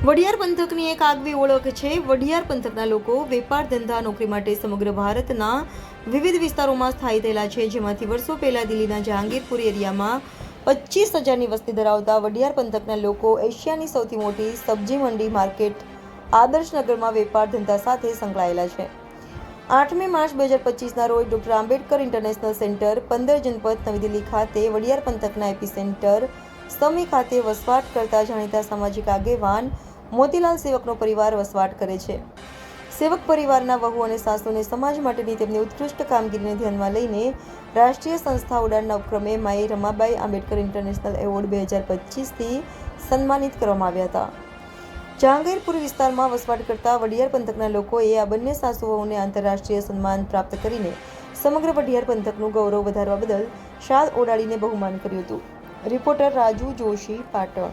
વડિયાર પંથકની એક આગવી ઓળખ છે. વડિયાર પંથકના લોકો વેપાર, ધંધા, નોકરી માટે સમગ્ર ભારતના વિવિધ વિસ્તારોમાં સ્થાયી થયેલા છે. જેમાંથી વર્ષો પહેલા દિલ્હીના જહાંગીરપુર એરિયામાં પચીસ હજારની વસ્તી ધરાવતા વડિયાર પંથકના લોકો એશિયાની સૌથી મોટી સબ્જી મંડી માર્કેટ આદર્શનગરમાં વેપાર, ધંધા સાથે સંકળાયેલા છે. આઠમી માર્ચ બે હજાર પચીસના રોજ ડૉક્ટર આંબેડકર ઇન્ટરનેશનલ સેન્ટર પંદર જનપથ નવી દિલ્હી ખાતે વડિયાર પંથકના એપી સેન્ટર સમી ખાતે વસવાટ કરતા જાણીતા સામાજિક આગેવાન મોતીલાલ સેવકનો પરિવાર વસવાટ કરે છે. સેવક પરિવારના વહુ અને સાસુને સમાજ માટેની તેમની ઉત્કૃષ્ટ કામગીરીને ધ્યાનમાં લઈને રાષ્ટ્રીય સંસ્થા ઉડાનના ઉપક્રમે માઈ રમાબાઈ આંબેડકર ઇન્ટરનેશનલ એવોર્ડ બે હજાર પચીસથી સન્માનિત કરવામાં આવ્યા હતા. જહાંગીરપુર વિસ્તારમાં વસવાટ કરતા વડિયાર પંથકના લોકોએ આ બંને સાસુ વહુને આંતરરાષ્ટ્રીય સન્માન પ્રાપ્ત કરીને સમગ્ર વડિયાર પંથકનું ગૌરવ વધારવા બદલ શાલ ઓડાડીને બહુમાન કર્યું હતું. રિપોર્ટર રાજુ જોશી, પાટણ.